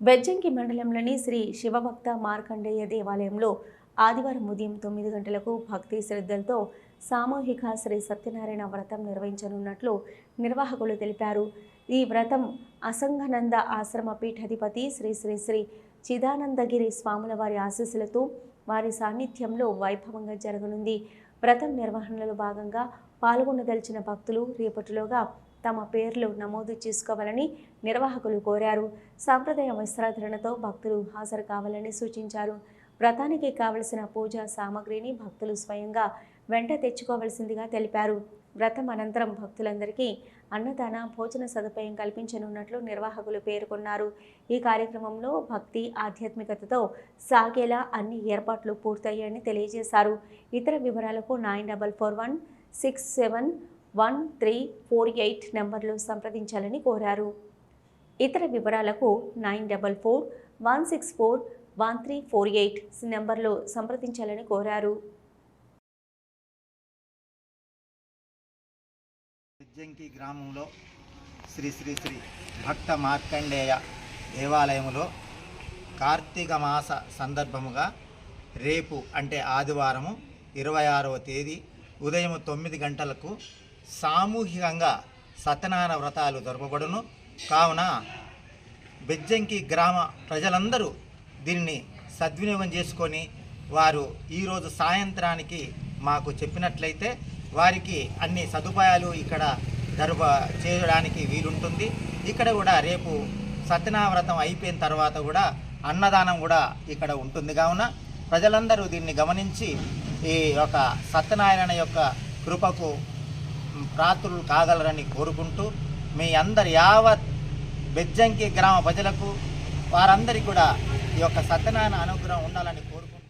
బెజ్జంకి మండలంలోని శ్రీ శివభక్త మార్కండేయ దేవాలయంలో ఆదివారం ఉదయం తొమ్మిది గంటలకు భక్తి శ్రద్ధలతో సామూహిక శ్రీ సత్యనారాయణ వ్రతం నిర్వహించనున్నట్లు నిర్వాహకులు తెలిపారు. ఈ వ్రతం అసంఘనంద ఆశ్రమ పీఠాధిపతి శ్రీ శ్రీ శ్రీ చిదానందగిరి స్వాముల వారి ఆశీస్సులతో వారి సాన్నిధ్యంలో వైభవంగా జరగనుంది. వ్రతం నిర్వహణలో భాగంగా పాల్గొనదలిచిన భక్తులు రేపటిలోగా తమ పేర్లు నమోదు చేసుకోవాలని నిర్వాహకులు కోరారు. సాంప్రదాయ వస్త్రాధరణతో భక్తులు హాజరు కావాలని సూచించారు. వ్రతానికి కావలసిన పూజా సామాగ్రిని భక్తులు స్వయంగా వెంట తెచ్చుకోవలసిందిగా తెలిపారు. వ్రతం అనంతరం భక్తులందరికీ అన్నదాన భోజన సదుపాయం కల్పించనున్నట్లు నిర్వాహకులు పేర్కొన్నారు. ఈ కార్యక్రమంలో భక్తి ఆధ్యాత్మికతతో సాగేలా అన్ని ఏర్పాట్లు పూర్తయ్యాయని తెలియజేశారు. ఇతర వివరాలకు nine double four one six seven one three four eight నెంబర్లు సంప్రదించాలని కోరారు. ఇతర వివరాలకు nine double four one six four one three four eight నెంబర్లో సంప్రదించాలని కోరారు. విజ్జంకి గ్రామంలో శ్రీ శ్రీ శ్రీ భక్త మార్కండేయ దేవాలయములో కార్తీక మాస సందర్భముగా రేపు అంటే ఆదివారము ఇరవై ఆరవ తేదీ ఉదయం తొమ్మిది గంటలకు సామూహికంగా సత్యనారాయణ వ్రతాలు జరపబడును. కావున బెజ్జంకి గ్రామ ప్రజలందరూ దీన్ని సద్వినియోగం చేసుకొని వారు ఈరోజు సాయంత్రానికి మాకు చెప్పినట్లయితే వారికి అన్ని సదుపాయాలు ఇక్కడ జరుప చేయడానికి వీలుంటుంది. ఇక్కడ కూడా రేపు సత్యనావ్రతం అయిపోయిన తర్వాత కూడా అన్నదానం కూడా ఇక్కడ ఉంటుంది. కావున ప్రజలందరూ దీన్ని గమనించి ఈ యొక్క సత్యనారాయణ యొక్క కృపకు ప్రాతులు కాగలరని కోరుకుంటూ మీ అందరి యావత్ బెజ్జంకి గ్రామ ప్రజలకు వారందరికీ కూడా ఈ యొక్క సత్యనారాయణ అనుగ్రహం ఉండాలని కోరుకుంటూ